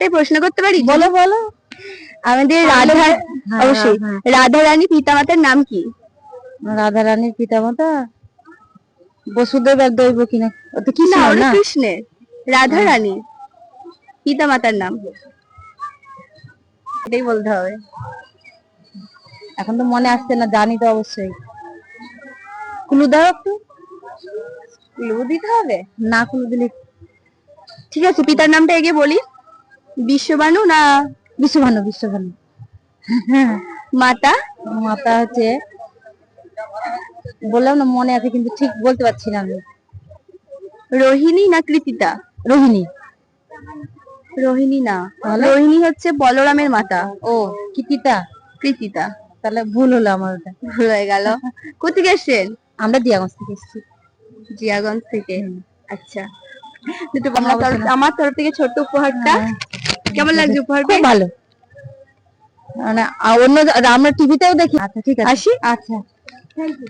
তাই প্রশ্ন করতে পারি? বলো বলো। আমাদের হ্যাঁ, রাধা হ্যাঁ, অবশ্যই। হ্যাঁ। রাধা রানী পিতামাতার নাম কি? রাধা রানীর পিতামাতা? বসুদেব আর দৈব কিনা? তো কি না না? কৃষ্ণের। রাধা হ্যাঁ। রানী পিতামাতার নাম। এটাই বলতে হবে। এখন তো মনে আসছে না জানি তো অবশ্যই। কুলু দাও একটু। কুলু দিতে হবে? না কুলু দিলে। ঠিক আছে পিতার নামটা এগিয়ে বলি। বিশ্ববানু না বিশ্বভানু বিশ্বভানু মাতা? মাতা হচ্ছে বললাম না মনে আছে কিন্তু ঠিক বলতে পারছি না আমি। রোহিণী না কৃতিতা? রোহিণী। রোহিণী না? রোহিণী হচ্ছে বলরামের মাতা। ও কৃতিতা? কৃতিতা। তাহলে ভুল হলো আমার ওটা। ভুল হয়ে গেল। কোথেকে এসছেন? আমরা দিয়াগঞ্জ থেকে এসেছি। জিয়াগঞ্জ থেকে। আচ্ছা। তরফ আমার তরফ থেকে ছোট্ট উপহারটা হ্যাঁ, কেমন লাগছে উপহার খুব ভালো। মানে অন্য আমরা টিভিতেও দেখি। আচ্ছা ঠিক আছে। আসি? আচ্ছা। Thank you